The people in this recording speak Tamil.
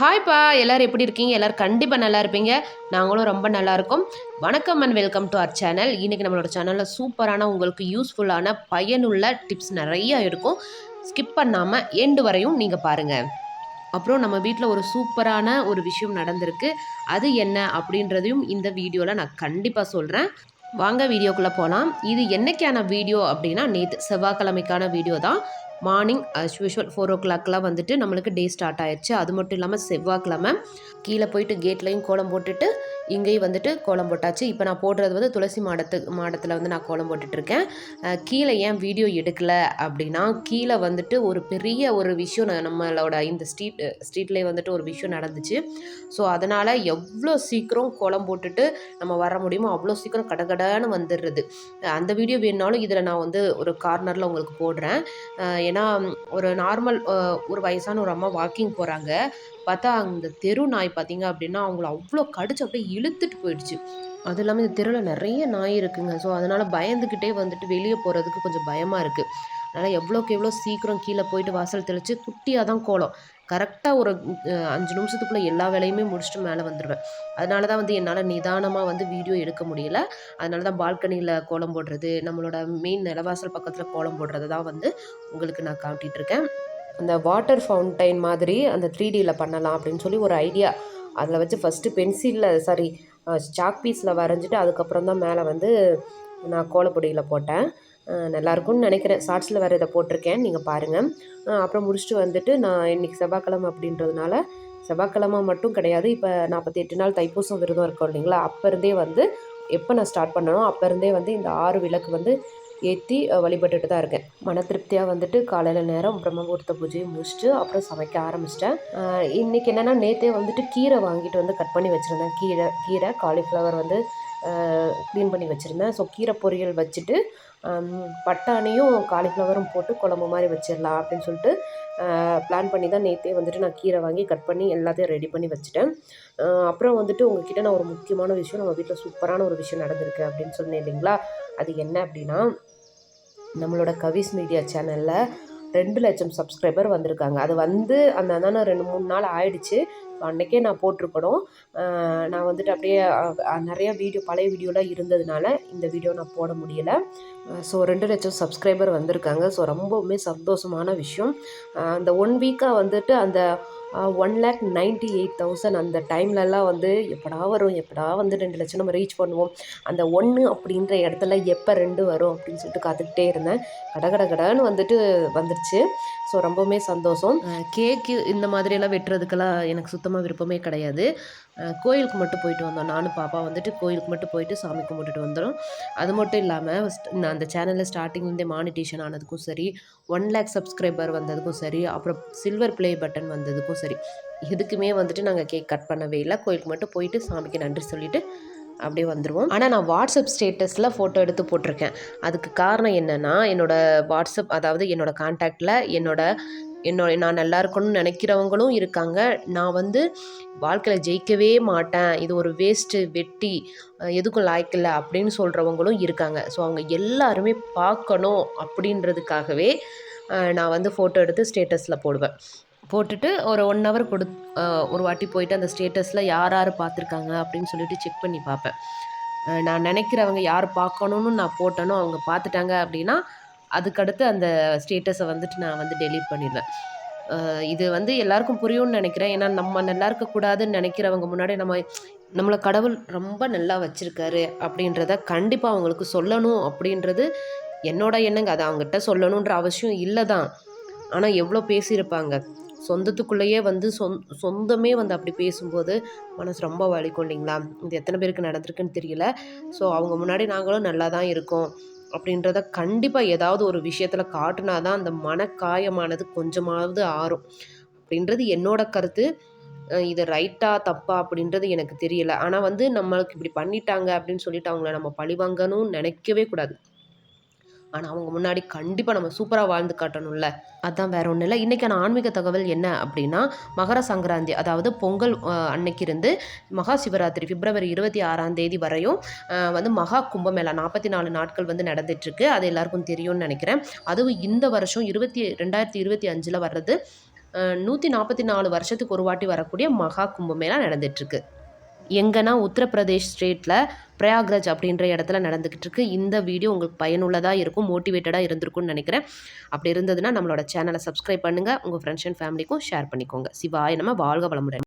ஹாய்ப்பா எல்லோரும் எப்படி இருக்கீங்க? எல்லோரும் கண்டிப்பாக நல்லா இருப்பீங்க. நாங்களும் ரொம்ப நல்லா இருக்கோம். வணக்கம் and welcome to our channel இன்றைக்கி நம்மளோட சேனலில் சூப்பரான உங்களுக்கு யூஸ்ஃபுல்லான பயனுள்ள டிப்ஸ் நிறையா இருக்கும். ஸ்கிப் பண்ணாமல் எண்டு வரையும் நீங்கள் பாருங்கள் அப்புறம் நம்ம வீட்டில் ஒரு சூப்பரான ஒரு விஷயம் நடந்திருக்கு. அது என்ன அப்படின்றதையும் இந்த வீடியோவில் நான் கண்டிப்பாக சொல்கிறேன் வாங்க வீடியோக்குள்ளே போகலாம் இது என்னைக்கான வீடியோ அப்படின்னா நேற்று செவ்வாய்க்கிழமைக்கான வீடியோ தான். மார்னிங் அஸ் யூஷுவல் ஃபோர் ஓ கிளாக்லாம் வந்துட்டு நம்மளுக்கு டே ஸ்டார்ட் ஆயிடுச்சு அது மட்டும் இல்லாமல் செவ்வாய்க்கிழமை கீழே போயிட்டு கேட்லேயும் கோலம் போட்டுட்டு இங்கேயும் வந்துட்டு கோலம் போட்டாச்சு. இப்போ நான் போடுறது வந்து துளசி மாடத்து மாடத்தில் வந்து நான் கோலம் போட்டுட்ருக்கேன். கீழே ஏன் வீடியோ எடுக்கலை அப்படின்னா கீழே வந்துட்டு ஒரு பெரிய ஒரு விஷயம் நம்மளோட இந்த ஸ்ட்ரீட் ஸ்ட்ரீட்லேயே வந்துட்டு ஒரு விஷயம் நடந்துச்சு. ஸோ அதனால் எவ்வளோ சீக்கிரம் கோலம் போட்டுட்டு நம்ம வர முடியுமோ அவ்வளோ சீக்கிரம் கடகடான்னு வந்துடுறது. அந்த வீடியோ வேணுனாலும் இதில் நான் வந்து ஒரு கார்னரில் உங்களுக்கு போடுறேன். ஏன்னா ஒரு நார்மல் ஒரு வயசான ஒரு அம்மா வாக்கிங் போகிறாங்க பார்த்தா அந்த தெரு நாய் பார்த்தீங்க அப்படின்னா அவங்கள அவ்வளோ கடிச்சு அப்படியே இழுத்துட்டு போயிடுச்சு. அது இல்லாமல் இந்த தெருவில் நிறைய நாய் இருக்குங்க. ஸோ அதனால் பயந்துக்கிட்டே வந்துட்டு வெளியே போகிறதுக்கு கொஞ்சம் பயமாக இருக்குது அதனால் எவ்வளோக்கு எவ்வளோ சீக்கிரம் கீழே போயிட்டு வாசல் தெளித்து குட்டியாக தான் கோலம். கரெக்டாக ஒரு அஞ்சு நிமிஷத்துக்குள்ளே எல்லா வேலையுமே முடிச்சுட்டு மேலே வந்துடுவேன் அதனால தான் வந்து என்னால் நிதானமாக வந்து வீடியோ எடுக்க முடியல. அதனால தான் பால்கனியில் கோலம் போடுறது நம்மளோட மெயின் நிலவாசல் பக்கத்தில் கோலம் போடுறது தான் வந்து உங்களுக்கு நான் காட்டிகிட்ருக்கேன் அந்த வாட்டர் ஃபவுண்டைன் மாதிரி அந்த த்ரீ டியில் பண்ணலாம் அப்படின்னு சொல்லி ஒரு ஐடியா அதில் வச்சு ஃபஸ்ட்டு பென்சிலில் சாரி சாக் பீஸில் வரைஞ்சிட்டு அதுக்கப்புறம் தான் மேலே வந்து நான் கோலப்பொடியில் போட்டேன். நல்லாயிருக்கும்னு நினைக்கிறேன். ஷார்ட்ஸில் வேறு இதை போட்டிருக்கேன். நீங்கள் பாருங்கள் அப்புறம் முடிச்சுட்டு வந்துட்டு நான் இன்றைக்கி செவ்வாய்க்கிழமை அப்படின்றதுனால செவ்வாய்க்கிழமை மட்டும் கிடையாது. இப்போ நாற்பத்தி எட்டு நாள் தைப்பூசம் விரதம் இருக்கும் இல்லைங்களா? அப்போ இருந்தே வந்து எப்போ நான் ஸ்டார்ட் பண்ணணும் அப்போ இருந்தே வந்து இந்த ஆறு விளக்கு வந்து ஏற்றி வழிபட்டுட்டு தான் இருக்கேன். மன திருப்தியாக வந்துட்டு காலையில் நேரம் பிரம்மமுகூர்த்த பூஜையை முடிச்சுட்டு அப்புறம் சமைக்க ஆரம்பிச்சிட்டேன். இன்றைக்கி என்னென்னா நேற்றே வந்துட்டு கீரை வாங்கிட்டு வந்து கட் பண்ணி வச்சுருந்தேன். கீரை கீரை காலிஃப்ளவர் வந்து க்ளீன் பண்ணி வச்சுருந்தேன். ஸோ கீரை பொரியல் வச்சுட்டு பட்டாணியும் காலிஃப்ளவரும் போட்டு குழம்பு மாதிரி வச்சிடலாம் அப்படின்னு சொல்லிட்டு பிளான் பண்ணி தான் நேற்றே வந்துட்டு நான் கீரை வாங்கி கட் பண்ணி எல்லாத்தையும் ரெடி பண்ணி வச்சுட்டேன். அப்புறம் வந்துட்டு உங்ககிட்ட நான் ஒரு முக்கியமான விஷயம் நம்ம வீட்டில் சூப்பரான ஒரு விஷயம் நடந்திருக்கு அப்படின்னு சொன்னேன் இல்லைங்களா? அது என்ன அப்படின்னா நம்மளோட கவிஸ் மீடியா சேனலில் ரெண்டு லட்சம் சப்ஸ்கிரைபர் வந்திருக்காங்க. அது வந்து அந்த அண்ணா ரெண்டு மூணு நாள் ஆயிடுச்சு. அன்றைக்கே நான் போட்டிருக்கணும். நான் வந்துட்டு அப்படியே நிறையா வீடியோ பழைய வீடியோலாம் இருந்ததுனால இந்த வீடியோ நான் போட முடியலை. ஸோ ரெண்டு லட்சம் சப்ஸ்கிரைபர் வந்திருக்காங்க. ஸோ ரொம்பவுமே சந்தோஷமான விஷயம். அந்த ஒன் வீக்காக வந்துட்டு அந்த one lakh ninety eight thousand அந்த டைம்லலாம் வந்து எப்படா வரும்? எப்படா வந்து ரெண்டு லட்சம் நம்ம ரீச் பண்ணுவோம்? அந்த ஒன்று அப்படின்ற இடத்துல எப்போ ரெண்டு வரும்? அப்படின்னு சொல்லிட்டு காத்துக்கிட்டே இருந்தேன். கட கட கடன்னு வந்துட்டு வந்துடுச்சு ஸோ ரொம்பவுமே சந்தோஷம். கேக்கு இந்த மாதிரியெல்லாம் வெட்டுறதுக்கெல்லாம் எனக்கு சுத்தமாக விருப்பமே கிடையாது. கோயிலுக்கு மட்டும் போயிட்டு வந்தோம். நானும் பாப்பா வந்துட்டு கோயிலுக்கு மட்டும் போயிட்டு சாமி கும்பிட்டுட்டு வந்துடும் அது மட்டும் இல்லாமல் அந்த சேனலில் ஸ்டார்டிங்லேருந்தே மானிட்டேஷன் ஆனதுக்கும் சரி ஒன் லேக் சப்ஸ்கிரைபர் வந்ததுக்கும் சரி அப்புறம் சில்வர் ப்ளே பட்டன் வந்ததுக்கும் சரி. எதுக்குமே வந்துட்டு நாங்கள் கேக் கட் பண்ணவே இல்லை. கோயிலுக்கு மட்டும் போயிட்டு சாமிக்கு நன்றி சொல்லிவிட்டு அப்படியே வந்துடுவோம் ஆனால் நான் வாட்ஸ்அப் ஸ்டேட்டஸில் ஃபோட்டோ எடுத்து போட்டிருக்கேன். அதுக்கு காரணம் என்னென்னா என்னோடய வாட்ஸ்அப் அதாவது என்னோடய கான்டாக்டில் என்னோடய என்னோட நான் நல்லா இருக்கணும்னு நினைக்கிறவங்களும் இருக்காங்க. நான் வந்து வாழ்க்கையில் ஜெயிக்கவே மாட்டேன். இது ஒரு வேஸ்ட்டு வெட்டி எதுக்கும் லாய்க்கில்ல அப்படின்னு சொல்கிறவங்களும் இருக்காங்க. ஸோ அவங்க எல்லாருமே பார்க்கணும் அப்படின்றதுக்காகவே நான் வந்து ஃபோட்டோ எடுத்து ஸ்டேட்டஸில் போடுவேன். போட்டுட்டு ஒரு ஒன் ஹவர் கொடு ஒரு வாட்டி போயிட்டு அந்த ஸ்டேட்டஸில் யார் யார் பார்த்துருக்காங்க அப்படின்னு சொல்லிட்டு செக் பண்ணி பார்ப்பேன். நான் நினைக்கிறவங்க யார் பார்க்கணுன்னு நான் போட்டனோ அவங்க பார்த்துட்டாங்க அப்படின்னா அதுக்கடுத்து அந்த ஸ்டேட்டஸை வந்துட்டு நான் வந்து டெலீட் பண்ணிடுவேன். இது வந்து எல்லாருக்கும் புரியும்னு நினைக்கிறேன். ஏன்னா நம்ம நல்லா இருக்கக்கூடாதுன்னு நினைக்கிறவங்க முன்னாடி நம்ம நம்மளை கடவுள் ரொம்ப நல்லா வச்சுருக்காரு அப்படின்றத கண்டிப்பாக அவங்களுக்கு சொல்லணும் அப்படின்றது என்னோட எண்ணங்க. அதை அவங்ககிட்ட சொல்லணுன்ற அவசியம் இல்லை தான் ஆனால் எவ்வளோ பேசியிருப்பாங்க. சொந்தத்துக்குள்ளேயே வந்து சொந் சொந்தமே வந்து அப்படி பேசும்போது மனசு ரொம்ப வலிக்கும் இல்லைங்களா இது எத்தனை பேருக்கு நடந்திருக்குன்னு தெரியல. ஸோ அவங்க முன்னாடி நாங்களும் நல்லா தான் இருக்கோம் அப்படின்றத கண்டிப்பாக ஏதாவது ஒரு விஷயத்தில் காட்டினா தான் அந்த மனக்காயமானது கொஞ்சமாவது ஆறும். அப்படின்றது என்னோட கருத்து. இது ரைட்டா தப்பா அப்படின்றது எனக்கு தெரியல. ஆனால் வந்து நம்மளுக்கு இப்படி பண்ணிட்டாங்க அப்படின்னு சொல்லிட்டு அவங்கள நம்ம பழிவாங்கணும்னு நினைக்கவே கூடாது. ஆனால் அவங்க முன்னாடி கண்டிப்பாக நம்ம சூப்பராக வாழ்ந்து காட்டணும்ல. அதுதான் வேற ஒன்றும் இல்லை. இன்றைக்கான ஆன்மீக தகவல் என்ன அப்படின்னா மகர சங்கராந்தி அதாவது பொங்கல் அன்னைக்கு இருந்து மகா சிவராத்திரி பிப்ரவரி இருபத்தி ஆறாம் தேதி வரையும் வந்து மகா கும்பமேளா நாற்பத்தி நாலு நாட்கள் வந்து நடந்துட்டுருக்கு. அது எல்லாருக்கும் தெரியும்னு நினைக்கிறேன். அதுவும் இந்த வருஷம் இருபத்தி ரெண்டாயிரத்தி இருபத்தி அஞ்சில் வர்றது நூற்றி நாற்பத்தி நாலு வருஷத்துக்கு ஒரு வாட்டி வரக்கூடிய மகா கும்பமேளா நடந்துட்டுருக்கு. எங்கன்னா உத்தரப்பிரதேஷ் ஸ்டேட்டில் பிரயாக்ராஜ் அப்படின்ற இடத்துல நடந்துக்கிட்டு இருக்கு. இந்த வீடியோ உங்களுக்கு பயனுள்ளதாக இருக்கும் மோட்டிவேட்டடாக இருந்திருக்கும்னு நினைக்கிறேன். அப்படி இருந்ததுன்னா நம்மளோட சேனலை சப்ஸ்கிரைப் பண்ணுங்கள் உங்கள் ஃப்ரெண்ட்ஸ் அண்ட் ஃபேமிலிக்கும் ஷேர் பண்ணிக்கோங்க. சிவாய நம்ம வாழ்க வளமுடன்.